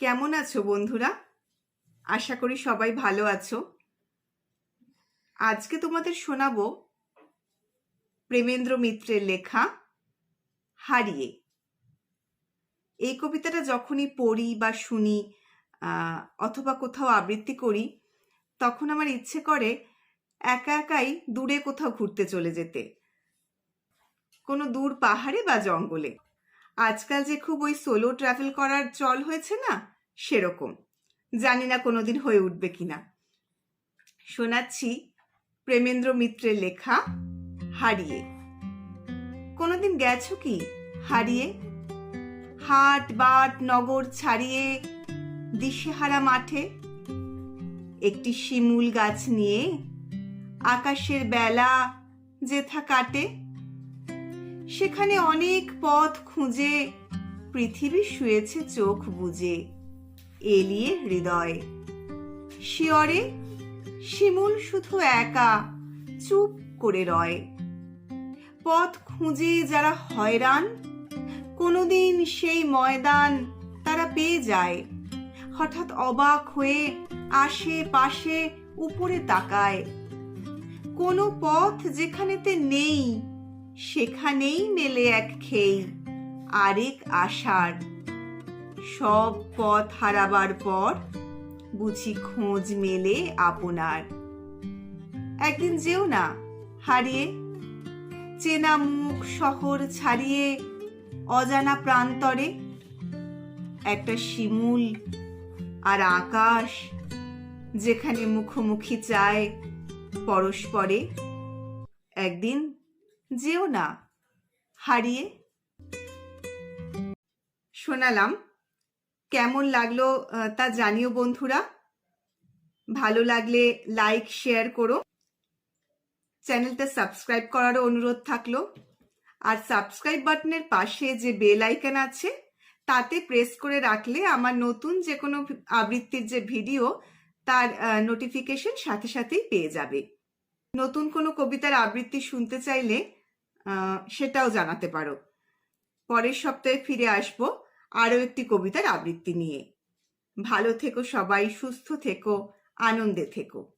কেমন আছো বন্ধুরা? আশা করি সবাই ভালো আছো। আজকে তোমাদের শোনাবো প্রেমেন্দ্র মিত্রের লেখা হারিয়ে। এই কবিতাটা যখনই পড়ি বা শুনি অথবা কোথাও আবৃত্তি করি, তখন আমার ইচ্ছে করে একা একাই দূরে কোথাও ঘুরতে চলে যেতে। কোনো দূর পাহাড়ে বা জঙ্গলে। আজকাল যে খুব ওই সোলো ট্রাভেল করার চল হয়েছে না, সেরকম। জানি না কোনোদিন হয়ে উঠবে কিনা। শোনাচ্ছি প্রেমেন্দ্র মিত্রের লেখা, হারিয়ে। কোনোদিন গেছো কি? হারিয়ে? হাট, বাট, নগর ছাড়িয়ে, দিশেহারা মাঠে? একটি শিমুল গাছ নিয়ে, আকাশের বেলা, যেথা কাটে সেখানে অনেক পথ খুঁজে পৃথিবী শুয়েছে চোখ বুজে, এলিয়ে হৃদয়। শিয়রে শিমুল শুধু একা চুপ করে রয়। পথ খুঁজে যারা হয়রান, কোনোদিন সেই ময়দান তারা পেয়ে যায়। হঠাৎ অবাক হয়ে আসে পাশে উপরে তাকায়। কোনো পথ যেখানেতে নেই সেখানেই মেলে এক খেই, আরেক আশার সব পথ হারাবার পর বুঝি খোঁজ মেলে আপনার। একদিন যেও না, হারিয়ে চেনা মুখ শহর ছাড়িয়ে অজানা প্রান্তরে একটা শিমুল আর আকাশ যেখানে মুখোমুখি চায় পরস্পরে। একদিন যেও না। হারিয়ে। শোনালাম। কেমন লাগল তা জানিও বন্ধুরা। ভালো লাগলে লাইক শেয়ার করো। চ্যানেলটা সাবস্ক্রাইব করারও অনুরোধ থাকল। আর সাবস্ক্রাইব বাটনের পাশে যে বেল আইকন আছে, তাতে প্রেস করে রাখলে আমার নতুন যে কোনো আবৃত্তির যে ভিডিও তার নোটিফিকেশন সাথে সাথেই পেয়ে যাবে। নতুন কোনো কবিতার আবৃত্তি শুনতে চাইলে সেটাও জানাতে পারো। পরের সপ্তাহে ফিরে আসব আরও একটি কবিতার আবৃত্তি নিয়ে। ভালো থেকো সবাই, সুস্থ থেকো, আনন্দে থেকো।